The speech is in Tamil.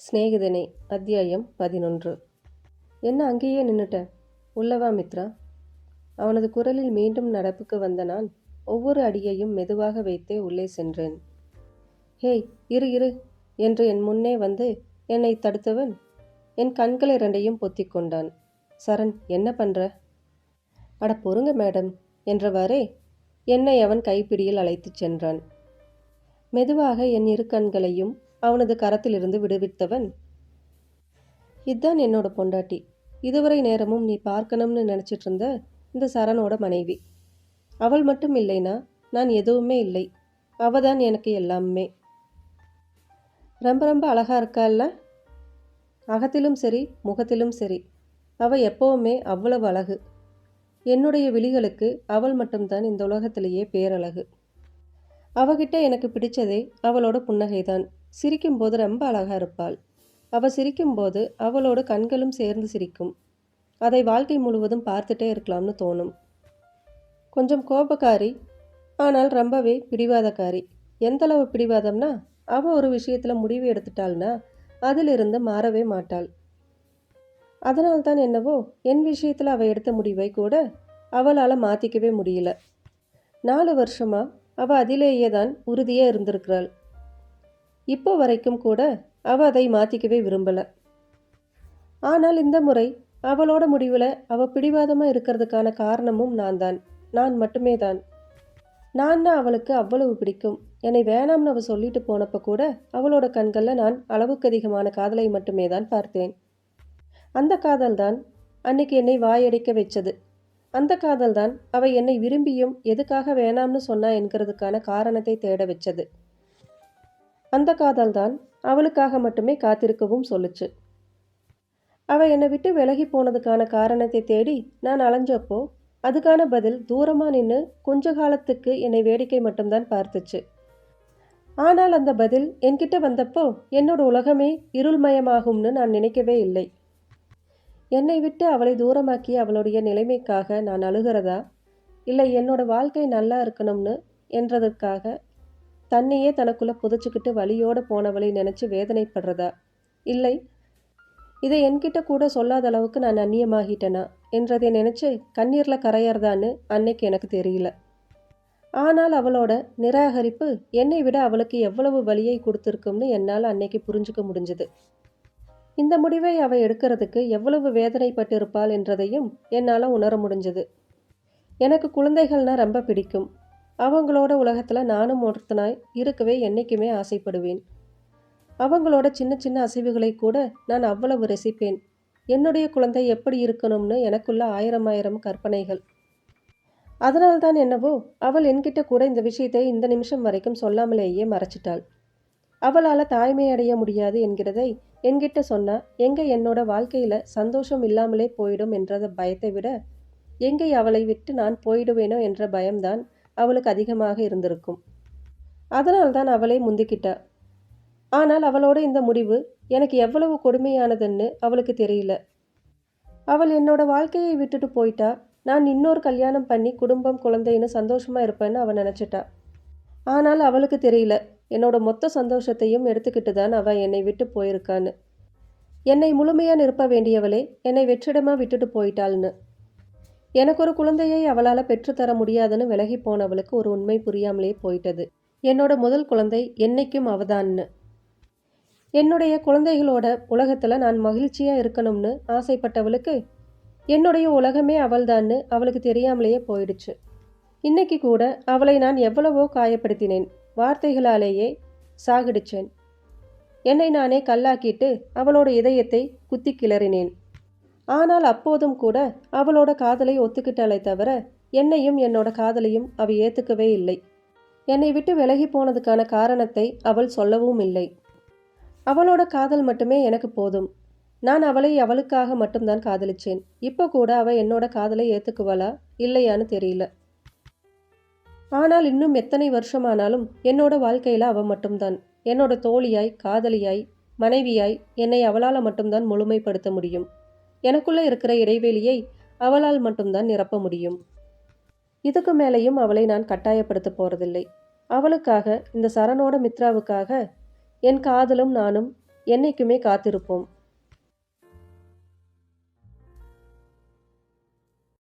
சிநேகிதனே அத்தியாயம் பதினொன்று. என்ன அங்கேயே நின்னுட்ட? உள்ளவா மித்ரா? அவனது குரலில் மீண்டும் நடப்புக்கு வந்த நான் ஒவ்வொரு அடியையும் மெதுவாக வைத்தே உள்ளே சென்றேன். ஹேய் இரு இரு என்று என் முன்னே வந்து என்னை தடுத்தவன் என் கண்கள் இரண்டையும் பொத்தி கொண்டான். சரண் என்ன பண்ற? அட பொறுங்க மேடம் என்றவாறே என்னை அவன் கைப்பிடியில் அழைத்துச் சென்றான். மெதுவாக என் இரு கண்களையும் அவனது கரத்திலிருந்து விடுவித்தவன். இதான் என்னோட பொண்டாட்டி. இதுவரை நேரமும் நீ பார்க்கணும்னு நினச்சிட்டு இருந்த இந்த சரணோட மனைவி. அவள் மட்டும் இல்லைனா நான் எதுவுமே இல்லை. அவ தான் எனக்கு எல்லாமே. ரொம்ப ரொம்ப அழகாக இருக்கால்ல அகத்திலும் சரி முகத்திலும் சரி. அவ எப்போவுமே அவ்வளவு அழகு. என்னுடைய விழிகளுக்கு அவள் மட்டும்தான் இந்த உலகத்திலேயே பேரழகு. அவகிட்ட எனக்கு பிடிச்சதே அவளோட புன்னகைதான். சிரிக்கும்போது ரொம்ப அழகாக இருப்பாள். அவள் சிரிக்கும்போது அவளோட கண்களும் சேர்ந்து சிரிக்கும். அதை வாழ்க்கை முழுவதும் பார்த்துட்டே இருக்கலாம்னு தோணும். கொஞ்சம் கோபக்காரி ஆனால் ரொம்பவே பிடிவாதக்காரி. எந்தளவு பிடிவாதம்னா அவள் ஒரு விஷயத்தில் முடிவு எடுத்துட்டாள்னா அதிலிருந்து மாறவே மாட்டாள். அதனால்தான் என்னவோ என் விஷயத்தில் அவள் எடுத்த முடிவை கூட அவளால் மாற்றிக்கவே முடியல. நாலு வருஷமாக அவள் அதிலேயே தான் உறுதியாக இருந்திருக்கிறாள். இப்போ வரைக்கும் கூட அவள் அதை மாற்றிக்கவே விரும்பலை. ஆனால் இந்த முறை அவளோட முடிவில் அவள் பிடிவாதமாக இருக்கிறதுக்கான காரணமும் நான் தான் நான் மட்டுமே தான் நான் அவளுக்கு அவ்வளவு பிடிக்கும். என்னை வேணாம்னு அவள் சொல்லிட்டு போனப்போ கூட அவளோட கண்களில் நான் அளவுக்கு அதிகமான காதலை மட்டுமே தான் பார்த்தேன். அந்த காதல் தான் அன்னைக்கு என்னை வாயடைக்க வச்சது. அந்த காதல் தான் அவள் என்னை விரும்பியும் எதுக்காக வேணாம்னு சொன்னா என்கிறதுக்கான காரணத்தை தேட வச்சது. அந்த காதல் தான் அவளுக்காக மட்டுமே காத்திருக்கவும் சொல்லுச்சு. அவள் என்னை விட்டு விலகி போனதுக்கான காரணத்தை தேடி நான் அலைஞ்சப்போ அதுக்கான பதில் தூரமாக நின்று கொஞ்ச காலத்துக்கு என்னை வேடிக்கை மட்டும்தான் பார்த்துச்சு. ஆனால் அந்த பதில் என்கிட்ட வந்தப்போ என்னோட உலகமே இருள்மயமாகும்னு நான் நினைக்கவே இல்லை. என்னை விட்டு அவளை தூரமாக்கி அவளுடைய நிலைமைக்காக நான் அழுகிறதா? இல்லை என்னோட வாழ்க்கை நல்லா இருக்கணும்னு என்றதற்காக தன்னையே தனக்குள்ள புதைச்சிக்கிட்டு வழியோட போனவளை நினைச்சு வேதனைப்படுறதா? இல்லை. இதை என்கிட்ட கூட சொல்லாத அளவுக்கு நான் அந்நியமாகிட்டேனா என்றதை நினைச்சு கண்ணீர்ல கரையறதான்னு அன்னைக்கு எனக்கு தெரியல. ஆனால் அவளோட நிராகரிப்பு என்னை விட அவளுக்கு எவ்வளவு வலியை கொடுத்துருக்கும்னு என்னால் அன்னைக்கு புரிஞ்சுக்க முடிஞ்சது. இந்த முடிவை அவ எடுக்கிறதுக்கு எவ்வளவு வேதனைப்பட்டிருப்பாள் என்றதையும் என்னால் உணர முடிஞ்சது. எனக்கு குழந்தைகள்னா ரொம்ப பிடிக்கும். அவங்களோட உலகத்தில் நானும் ஒருத்தனாய் இருக்கவே என்றைக்குமே ஆசைப்படுவேன். அவங்களோட சின்ன சின்ன அசைவுகளை கூட நான் அவ்வளவு ரசிப்பேன். என்னுடைய குழந்தை எப்படி இருக்கணும்னு எனக்குள்ள ஆயிரம் ஆயிரம் கற்பனைகள். அதனால்தான் என்னவோ அவள் என்கிட்ட கூட இந்த விஷயத்தை இந்த நிமிஷம் வரைக்கும் சொல்லாமலேயே மறைச்சிட்டாள். அவளால் தாய்மை அடைய முடியாது என்கிறதை என்கிட்ட சொன்னால் எங்கே என்னோட வாழ்க்கையில் சந்தோஷம் இல்லாமலே போயிடும் என்ற பயத்தை விட எங்கே அவளை விட்டு நான் போயிடுவேனோ என்ற பயம்தான் அவளுக்கு அதிகமாக இருந்திருக்கும். அதனால்தான் அவளை முந்திக்கிட்டா. ஆனால் அவளோட இந்த முடிவு எனக்கு எவ்வளவு கொடுமையானதுன்னு அவளுக்கு தெரியல. அவள் என்னோட வாழ்க்கையை விட்டுட்டு போயிட்டா. நான் இன்னொரு கல்யாணம் பண்ணி குடும்பம் குழந்தைன்னு சந்தோஷமாக இருப்பேன்னு அவள் நினச்சிட்டா. ஆனால் அவளுக்கு தெரியல. என்னோட மொத்த சந்தோஷத்தையும் எடுத்துக்கிட்டு தான் அவள் என்னை விட்டு போயிருக்கான்னு. என்னை முழுமையாக நிரப்ப வேண்டியவளே என்னை வெற்றிடமாக விட்டுட்டு போயிட்டாள்னு. எனக்கு ஒரு குழந்தையை அவளால் பெற்றுத்தர முடியாதுன்னு விலகி போனவளுக்கு ஒரு உண்மை புரியாமலே போயிட்டது. என்னோட முதல் குழந்தை என்னைக்கும் அவதான்னு. என்னுடைய குழந்தைகளோட உலகத்தில் நான் மகிழ்ச்சியாக இருக்கணும்னு ஆசைப்பட்டவளுக்கு என்னுடைய உலகமே அவள்தான்னு அவளுக்கு தெரியாமலேயே போயிடுச்சு. இன்னைக்கு கூட அவளை நான் எவ்வளவோ காயப்படுத்தினேன். வார்த்தைகளாலேயே சாகடிச்சேன். என்னை நானே கல்லாக்கிட்டு அவளோட இதயத்தை குத்தி கிளறினேன் ஆனால் அப்போதும் கூட அவளோட காதலை ஒத்துக்கிட்டாலே தவிர என்னையும் என்னோட காதலையும் அவ ஏத்துக்கவே இல்லை. என்னை விட்டு விலகி போனதுக்கான காரணத்தை அவள் சொல்லவும் இல்லை. அவளோட காதல் மட்டுமே எனக்கு போதும். நான் அவளை அவளுக்காக மட்டும்தான் காதலிச்சேன். இப்போ கூட அவ என்னோட காதலை ஏத்துக்குவளா இல்லையான்னு தெரியல. ஆனால் இன்னும் எத்தனை வருஷமானாலும் என்னோட வாழ்க்கையில அவ மட்டும்தான். என்னோட தோழியாய் காதலியாய் மனைவியாய் என்னை அவளால் மட்டும்தான் முழுமைப்படுத்த முடியும். எனக்குள்ளே இருக்கிற இடைவெளியை அவளால் மட்டும்தான் நிரப்ப முடியும். இதுக்கு மேலேயும் அவளை நான் கட்டாயப்படுத்த போகிறதில்லை அவளுக்காக இந்த சரணோட மித்ராவுக்காக என் காதலும் நானும் என்றைக்குமே காத்திருப்போம்.